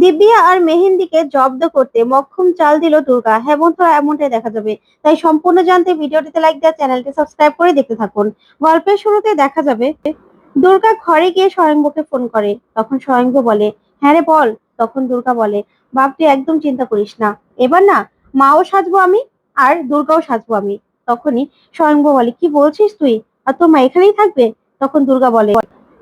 দিব্যা আর মেহেন্দিকে জব্দ করতে মক্ষম চাল দিল দুর্গা। হেমন্ত এমনটাই দেখা যাবে। তাই সম্পূর্ণ জানতে ভিডিওটিতে লাইক দেওয়া চ্যানেলটি সাবস্ক্রাইব করে দেখতে থাকুন। গল্পের শুরুতে দেখা যাবে, দুর্গা ঘরে গিয়ে স্বয়ংবকে ফোন করে। তখন স্বয়ংব বলে হ্যাঁ রে, বল। তখন দুর্গা বলে, বাপ, তুই একদম চিন্তা করিস না। এবার না, মাও সাজবো আমি আর দুর্গাও সাজবো আমি। তখনই স্বয়ংব বলে, কি বলছিস তুই? আর তোর মা এখানেই থাকবে? তখন দুর্গা বলে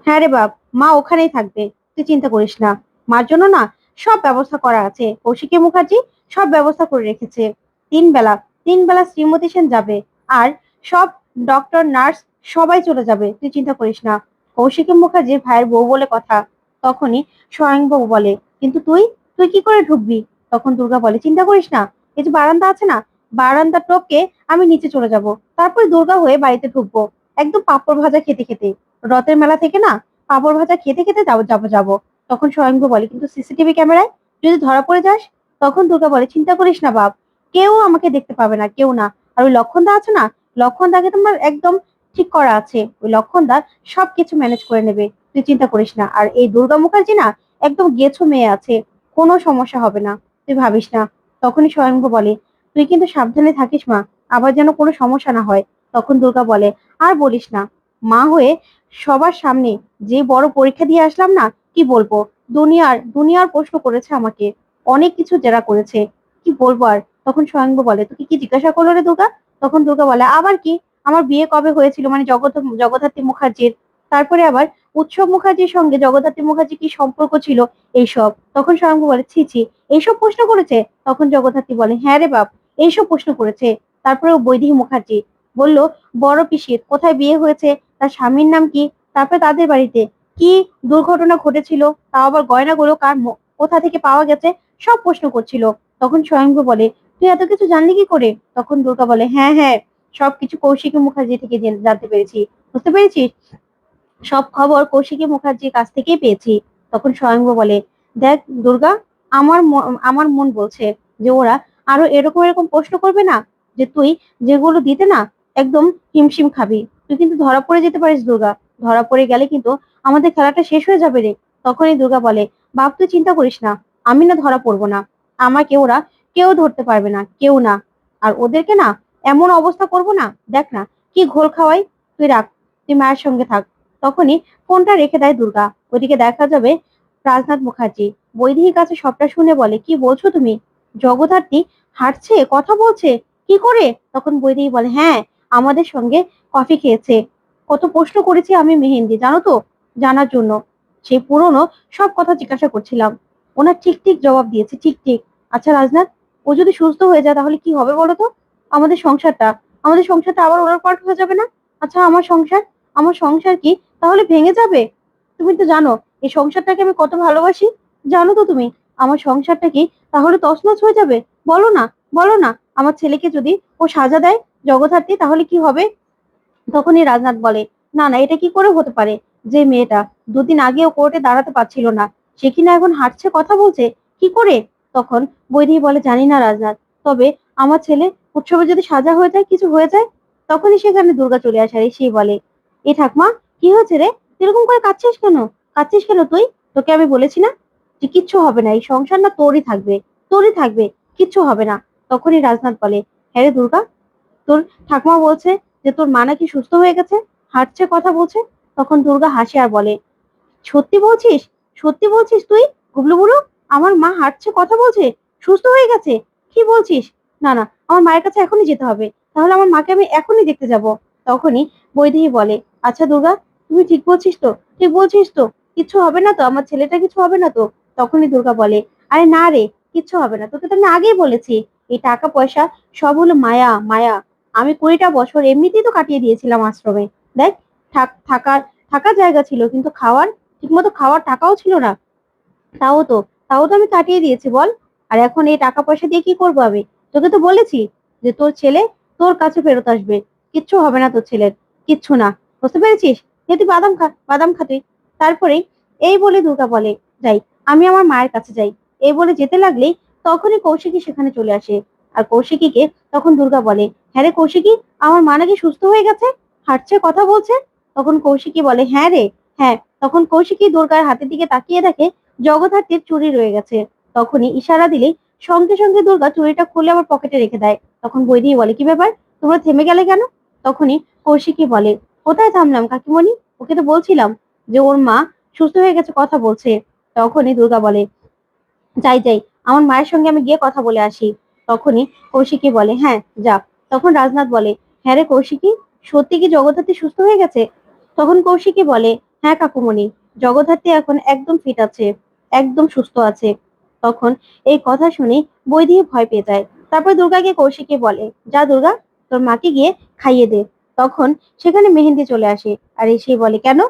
হ্যাঁ রে বাপ, মা ওখানেই থাকবে। তুই চিন্তা করিস না। মার জন্য না সব ব্যবস্থা করা আছে। কৌশিকী মুখার্জি সব ব্যবস্থা করে রেখেছে। তিন বেলা তিন বেলা শ্রীমতী সেন যাবে আর সব ডক্টর নার্স সবাই চলে যাবে, তুই চিন্তা করিস না। কৌশিকী মুখার্জির ভাইয়ের বউ বলে কথা, তখনই স্বয়ংবাবু বলে, কিন্তু তুই? তুই কি করে ঢুকবি? তখন দুর্গা বলে, চিন্তা করিস না, এই যে বারান্দা আছে না, বারান্দা টপকে আমি নিচে চলে যাব। তারপর দুর্গা হয়ে বাড়িতে ঢুকবো, একদম পাপড় ভাজা খেতে খেতে। রথের মেলা থেকে না, পাপড় ভাজা খেতে খেতে যাব যাব যাব। তখন স্বয়ংভু বলে, কিন্তু সিসিটিভি ক্যামেরায় যদি ধরা পড়ে যাস, তখন দুর্গা বলে, চিন্তা করিস না বাপ, কেউ আমাকে দেখতে পাবে না, কেউ না। আর ওই লক্ষণদা আছে না, লক্ষণদাকে তোমার একদম ঠিক করা আছে। ওই লক্ষণদা সবকিছু ম্যানেজ করে নেবে, তুই চিন্তা করিস না। আর এই দুর্গা মুখার্জি না, একদম গেছো মেয়ে আছে, কোনো সমস্যা হবে না, তুই ভাবিস না। তখনই স্বয়ংভু বলে, তুই কিন্তু সাবধানে থাকিস মা, আবার যেন কোনো সমস্যা না হয়। তখন দুর্গা বলে, আর বলিস না, মা হয়ে সবার সামনে যে বড় পরীক্ষা দিয়ে আসলাম না কি বলব? দুনিয়ার দুনিয়ার প্রশ্ন করেছে আমাকে। অনেক কিছু জেরা করেছে। কি বলব আর? তখন স্বয়ংব বলে, তোকে কি জিজ্ঞাসা করল রে দুর্গা? তখন দুর্গা বলে, আবার কি? আমার বিয়ে কবে হয়েছিল? মানে জগৎ জগদ্ধাত্রী মুখার্জির। তারপরে আবার, উৎসব মুখার্জির সঙ্গে জগদ্ধাত্রী মুখার্জি কি সম্পর্ক ছিল? এইসব। তখন স্বয়ংব বলে, ছি ছি। এইসব প্রশ্ন করেছে? তখন জগদ্ধাত্রী বলে হ্যাঁ রে বাপ, এইসব প্রশ্ন করেছে। তারপরে বৈদেহী মুখার্জি বলল, বড় পিসির, কোথায় বিয়ে হয়েছে? তার স্বামীর নাম কি? তারপরে তাদের বাড়িতে কি দুর্ঘটনা ঘটেছিল, তাও আবার গয়নাগুলো কার কোথা থেকে পাওয়া গেছে, সব প্রশ্ন করছিল। তখন স্বয়ংভু বলে, তুই এত কিছু জানলি কি করে? তখন দুর্গা বলে হ্যাঁ হ্যাঁ সবকিছু কৌশিকী মুখার্জি থেকে জানতে পেরেছি। বুঝতে পেরেছিস? সব খবর কৌশিকী মুখার্জির কাছ থেকেই পেয়েছি। তখন স্বয়ংভু বলে, দেখ দুর্গা, আমার আমার মন বলছে যে ওরা আরও এরকম এরকম প্রশ্ন করবে না, যে তুই যেগুলো দিতে না, একদম হিমশিম খাবি। তুই কিন্তু ধরা পড়ে যেতে পারিস দুর্গা। ধরা পড়ে গেলে কিন্তু আমাদের খেলাটা শেষ হয়ে যাবে রে। তখনই দুর্গা বলে, বাপ, তুই চিন্তা করিস না, আমি না ধরা পড়ব না। আমাকে ওরা কেউ ধরতে পারবে না, কেউ না। আর ওদেরকে না এমন অবস্থা করব না, দেখ না, কি ঘোল খাওয়াই, তুই রাখ, তুই মায়ের সঙ্গে থাক। তখনই ফোনটা রেখে দেয় দুর্গা। ওদিকে দেখা যাবে রাজনাথ মুখার্জি। বৈদেহীর কাছে সবটা শুনে বলে, কি বলছো তুমি? জগদ্ধাত্রী হাঁটছে, কথা বলছে? কি করে? তখন বৈদেহী বলে হ্যাঁ আমাদের সঙ্গে কফি খেয়েছে। কত প্রশ্ন করেছি আমি মেহেন্দি, জানো তো? জানার জন্য সেই পুরনো সব কথা জিজ্ঞাসা করছিলাম। ওনার ঠিক ঠিক জবাব দিয়েছে, ঠিক ঠিক। আচ্ছা রাজনাথ, ও যদি সুস্থ হয়ে যায় তাহলে কি হবে বলো তো? আমাদের সংসারটা আমাদের সংসারটা আবার ওনার পাল্ট হয়ে যাবে না? আচ্ছা আমার সংসার আমার সংসার কি তাহলে ভেঙে যাবে? তুমি তো জানো, এই সংসারটাকে আমি কত ভালোবাসি। জানো তো তুমি, আমার সংসারটা কি তাহলে তছনছ হয়ে যাবে? বলো না বলো না। আমার ছেলেকে যদি ও সাজা দেয় জগদ্ধাত্রী তাহলে কি হবে? তখনই রাজনাথ বলে, না না, এটা কি করে হতে পারে? যে মেয়েটা দুদিন আগেও কোর্টে দাঁড়াতে পারছিল না, সে কিনা এখন হাঁটছে কথা বলছে? কি করে? তখন বৈদেহী বলে, জানি না রাজনাথ, তবে আমার ছেলে উৎসবে যদি সাজা হয়ে যায়, কিছু হয়ে যায়? তখনই সেখানে দুর্গা চলে আসে আর সেই বলে, এ ঠাকমা, কি হয়েছে রে? এরকম করে কাঁদছিস কেন? কাঁদছিস কেন তুই? তোকে আমি বলেছি না যে কিচ্ছু হবে না, এই সংসার না তোরই থাকবে তোরই থাকবে, কিচ্ছু হবে না। তখনই রাজনাথ বলে হ্যাঁ রে দুর্গা, তোর ঠাকুমা বলছে যে তোর মা নাকি সুস্থ হয়ে গেছে, হাঁটছে, কথা বলছে তখন দুর্গা হাসে আর বলে, সত্যি বলছিস? সত্যি বলছিস তুই? গুবলু বুড়ো, আমার মা হাঁটছে, কথা বলছে, সুস্থ হয়ে গেছে? কি বলছিস? না না, আমার মায়ের কাছে এখনই যেতে হবে, তাহলে আমার মাকে আমি এখনই দেখতে যাব। তখনই বৈদেহী বলে আচ্ছা দুর্গা, তুমি ঠিক বলছিস তো? ঠিক বলছিস তো? কিছু হবে না তো? আমার ছেলেটা কিছু হবে না তো? তখনই দুর্গা বলে, আরে না রে, কিচ্ছু হবে না, তোকে তো আমি আগেই বলেছি, এই টাকা পয়সা সব হলো মায়া মায়া। আমি কুড়িটা বছর এমনিতেই তো কাটিয়ে দিয়েছিলাম আশ্রমে। দেখ থাকার থাকার জায়গা ছিল, কিন্তু খাওয়ার, ঠিকমতো খাওয়ার টাকাও ছিল না। তাও তো তাও তো আমি কাটিয়ে দিয়েছি, বল। আর এখন এই টাকা পয়সা দিয়ে কি করব আমি? তোকে তো বলেছি যে তোর ছেলে তোর কাছে ফেরত আসবে। কিচ্ছু হবে না তোর ছেলের, কিচ্ছু না। বুঝতে পেরেছিস? যে তুই বাদাম খা বাদাম খা তুই। তারপরে এই বলে দুর্গা বলে, যাই, আমি আমার মায়ের কাছে যাই। এই বলে যেতে লাগলেই তখনই কৌশিকী সেখানে চলে আসে। আর কৌশিকীকে তখন দুর্গা বলে হ্যাঁ রে কৌশিকী, আমার মা নাকি সুস্থ হয়ে গেছে? হাঁটছে, কথা বলছে? তখন কৌশিকী বলে হ্যাঁ রে হ্যাঁ। তখন কৌশিকী দুর্গার হাতের দিকে তাকিয়ে দেখে জগদ্ধাত্রীর চুরি রয়ে গেছে। তখনই ইশারা দিলেই সঙ্গে সঙ্গে দুর্গা চুরিটা খুলে আবার পকেটে রেখে দেয়। তখন বৈদেহী বলে, কি ব্যাপার? তোমরা থেমে গেলে কেন? তখনই কৌশিকী বলে, কোথায় থামলাম কাকিমণি? ওকে তো বলছিলাম যে ওর মা সুস্থ হয়ে গেছে, কথা বলছে। তখনই দুর্গা বলে, যাই যাই, আমার মায়ের সঙ্গে আমি গিয়ে কথা বলে আসি। তখনই কৌশিকী বলে হ্যাঁ যা। তখন রাজনাথ বলে হ্যাঁ রে কৌশিকী, সত্যি কি জগদ্ধাত্রী সুস্থ হয়ে গেছে? তখন কৌশিকী বলে হ্যাঁ কাকুমণি, জগদ্ধাত্রী এখন একদম ফিট আছে, একদম সুস্থ আছে। তখন এই কথা শুনে বৈদেহী ভয় পেয়ে যায়। তারপর দুর্গাকে কৌশিকী বলে, যা দুর্গা, তোর মাকে গিয়ে খাইয়ে দে। তখন সেখানে মেহেন্দি চলে আসে আর এসে বলে, কেন?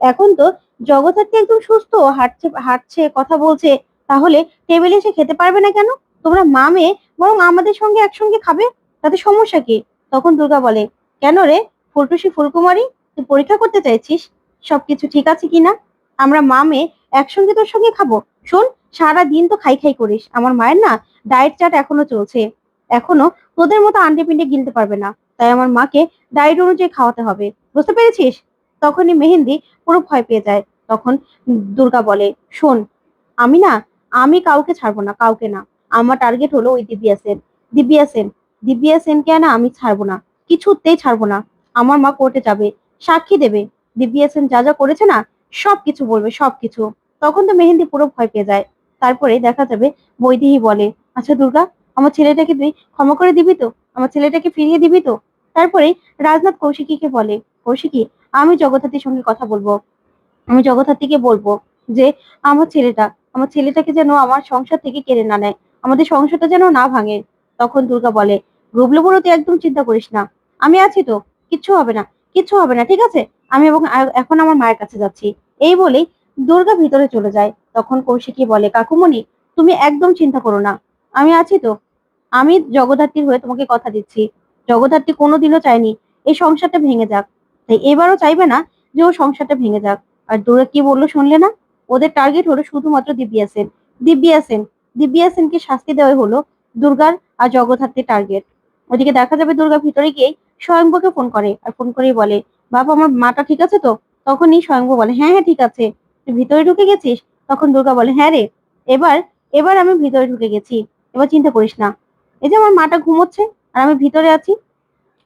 এখন তো জগদ্ধাত্রী একদম সুস্থ, হাঁটছে হাঁটছে, কথা বলছে, তাহলে টেবিলে এসে খেতে পারবে না কেন? তোমরা মা মেয়ে বরং আমাদের সঙ্গে একসঙ্গে খাবে, তাতে সমস্যা কি? তখন দুর্গা বলে, কেন রে? ফুলটুসি ফুলকুমারী? তুই পরীক্ষা করতে চাইছিস? সবকিছু ঠিক আছে কিনা? আমরা মা মেয়ে একসঙ্গে তোর সঙ্গে খাব। শোন সারা দিন তো খাই খাই করিস। আমার মায়ের না ডায়েট চাট এখনও চলছে। এখনও তোদের মতো আন্ডে পিন্ডে গিলতে পারবে না। তাই আমার মাকে ডায়েট অনুযায়ী খাওয়াতে হবে। বুঝতে পেরেছিস? তখনই মেহেন্দি পুরো ভয় পেয়ে যায়। তখন দুর্গা বলে, শোন, আমি না, আমি কাউকে ছাড়বো না, কাউকে না। আমার টার্গেট হলো ওই দিব্যা সেন। দিব্যা সেন, দিব্যা সেনকে না আমি ছাড়বো না। কিছুতেই ছাড়বো না। আমার মা কোর্টে যাবে। সাক্ষী দেবে। দিব্যা সেন যা যা করেছে না সব কিছু বলবে সব কিছু তখন তো মেহেন্দি পুরো ভয় পেয়ে যায়। তারপরে দেখা যাবে বৈদেহী বলে আচ্ছা দুর্গা, আমার ছেলেটাকে তুই ক্ষমা করে দিবি তো? আমার ছেলেটাকে ফিরিয়ে দিবি তো? তারপরে রাজনাথ কৌশিকীকে বলে, কৌশিকী, আমি জগদ্ধাত্রীর সঙ্গে কথা বলব। আমি জগদ্ধাত্রীকে বলব যে, আমার ছেলেটা, আমার ছেলেটাকে যেন আমার সংসার থেকে কেড়ে না নেয়। আমাদের সংসারটা যেন না ভাঙে। তখন দুর্গা বলে বুড়ো তুই একদম চিন্তা করিস না। আমি আছি তো, কিচ্ছু হবে না। কিচ্ছু হবে না, ঠিক আছে? আমি এবং এখন আমার মায়ের কাছে যাচ্ছি। এই বলেই দুর্গা ভিতরে চলে যায়। তখন কৌশিকী বলে, কাকুমণি, তুমি একদম চিন্তা করো না। আমি আছি তো। আমি জগদ্ধাত্রীর হয়ে তোমাকে কথা দিচ্ছি। জগদ্ধাত্রী কোনোদিনও চায়নি। এই সংসারটা ভেঙে যাক। তাই এবারও চাইবে না যে ও সংসারটা ভেঙে যাক। আর দুর্গা কি বলল শুনলে না? ওদের টার্গেট হলো শুধুমাত্র দিব্যা সেন। দিব্যা সেন। দিব্যা সেনকে শাস্তি দেওয়া হলো দুর্গার আর জগদ্ধাত্রীর টার্গেট ওদিকে দেখা যাবে দুর্গা ভিতরে গিয়ে স্বয়ংবকে ফোন করে আর ফোন করেই বলে, বাবা, আমার মাটা ঠিক আছে তো? তখনই স্বয়ংব বলে হ্যাঁ হ্যাঁ ঠিক আছে। তুই ভিতরে ঢুকে গেছিস? তখন দুর্গা বলে হ্যাঁ রে, এবার এবার আমি ভিতরে ঢুকে গেছি। এবার চিন্তা করিস না। এই যে আমার মাটা ঘুমোচ্ছে আর আমি ভিতরে আছি।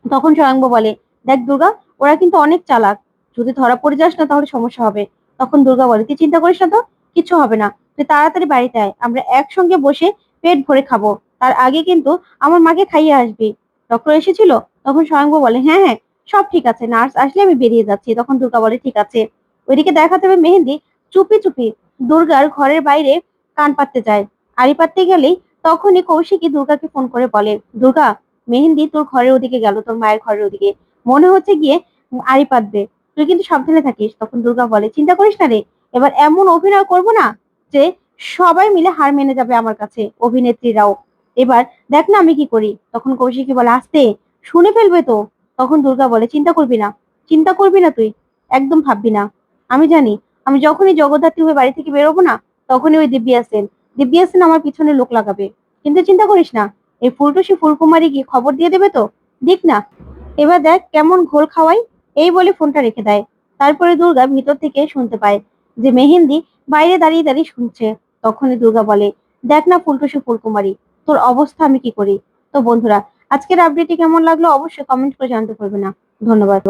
তখন স্বয়ংব বলে, দেখ দুর্গা, ওরা কিন্তু অনেক চালাক। যদি ধরা পড়ে যাস না তাহলে সমস্যা হবে। তখন দুর্গা বলে, তুই চিন্তা করিস না তো? কিছু হবে না। তুই তাড়াতাড়ি বাড়িতে আয়। আমরা একসঙ্গে বসে পেট ভরে খাব। তার আগে কিন্তু আমার মাকে খাইয়ে আসবি। ডক্টর এসেছিল, তখন স্বয়ংব বলে হ্যাঁ হ্যাঁ সব ঠিক আছে নার্স আসলে আমি বেরিয়ে যাচ্ছি। তখন দুর্গা বলে, ঠিক আছে। ওইদিকে দেখা যাবে মেহেন্দি, চুপি চুপি দুর্গার ঘরের বাইরে কান পাততে যায়। আড়ি পাততে গেলেই তখনই কৌশিকী দুর্গাকে ফোন করে বলে, দুর্গা, মেহেন্দি তোর ঘরের ওদিকে গেল, তোর মায়ের ঘরের ওদিকে। মনে হচ্ছে গিয়ে আড়ি পাতবে। তুই কিন্তু সাবধানে থাকিস। তখন দুর্গা বলে, চিন্তা করিস না রে, এবার এমন অভিনয় করব না যে সবাই মিলে হার মেনে যাবে আমার কাছে, অভিনেত্রীরাও। এবার দেখ না আমি কি করি। তখন কৌশিকী বলে, আসতে, শুনে ফেলবে তো। তখন দুর্গা বলে, চিন্তা করবি না, চিন্তা করবি না তুই, একদম ভাববি না। আমি জানি, আমি যখনই জগদ্ধাত্রী হয়ে বাড়ি থেকে বেরোবো না, তখনই ওই দিব্যা সেন দিব্যা সেন আমার পিছনে লোক লাগাবে। কিন্তু চিন্তা করিস না, এই ফুলটুসি ফুলকুমারী গিয়ে খবর দিয়ে দেবে তো? দেখ না। এবার দেখ কেমন ঘোল খাওয়াই। এই বলে ফোনটা রেখে দেয়। তারপরে দুর্গা ভিতর থেকে শুনতে পায় যে মেহেন্দি বাইরে দাঁড়িয়ে দাঁড়িয়ে শুনছে। তখনই দুর্গা বলে, দেখ না ফুলটুসি ফুলকুমারী তোর অবস্থা আমি কি করি? তো বন্ধুরা, আজকের আপডেটটি কেমন লাগল অবশ্যই কমেন্ট করে জানতে পারবে না। ধন্যবাদ।